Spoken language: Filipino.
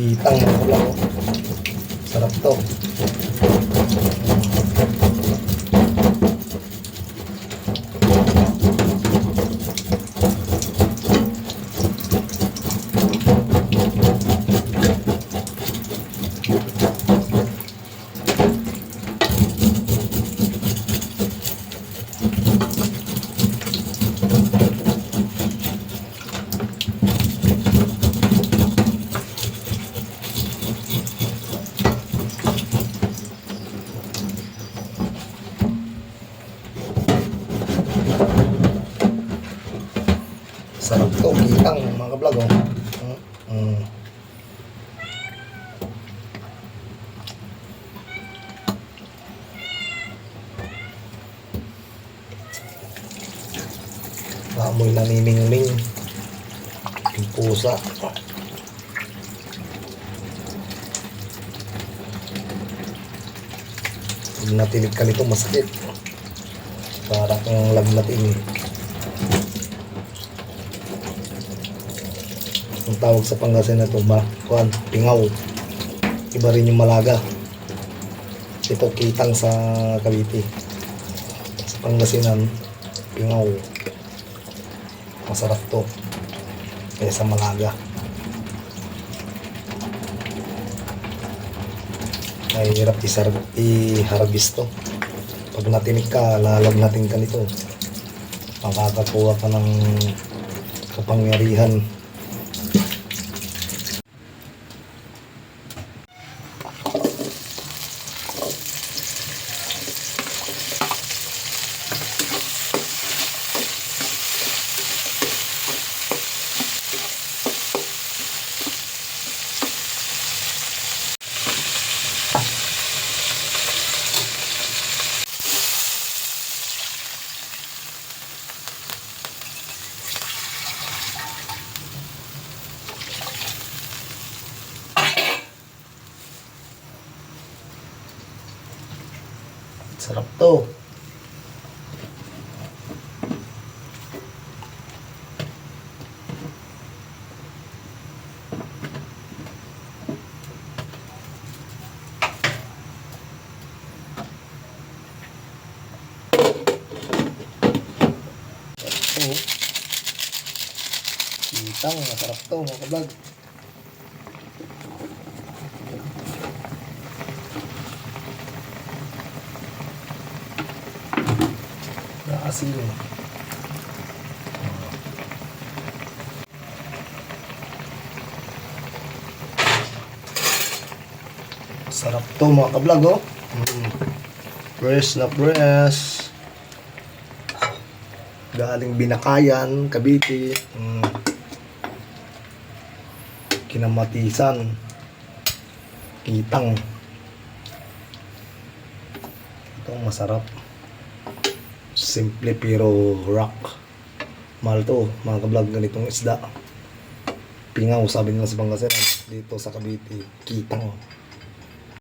Kablag. oh. Sarap to. Sarap to. Kitang mga kablag. Oh. Mm, mm. Amoy na niming-ming. Yung pusa. Pag natilig ka nito, masakit. Para kang lagnating. Ang tawag sa Pangasinan na ito, ma, kuan, pingaw. Iba rin yung malaga. Ito, kitang sa Cavite. Sa Pangasinan, pingaw. Masarap to. Kaya sa malaga. Ay, hirap i-harvest to. Pag natinig ka, lalagnating ka nito. Makakakuha ka ng kapangyarihan Sarap to. Ito. Sitang, masarap to mga kablog. Naasin. Sarap to mga kablog oh. Mm. Fresh na fresh. Galing Binakayan, Cavite. Mm. Kinamatisan. Kitang. Ito masarap. Simple pero rock. Mahal to, mga kablog, ganitong isda. Pingaw, sabi nila sa Pangasinan. Dito sa Cavite, kitang.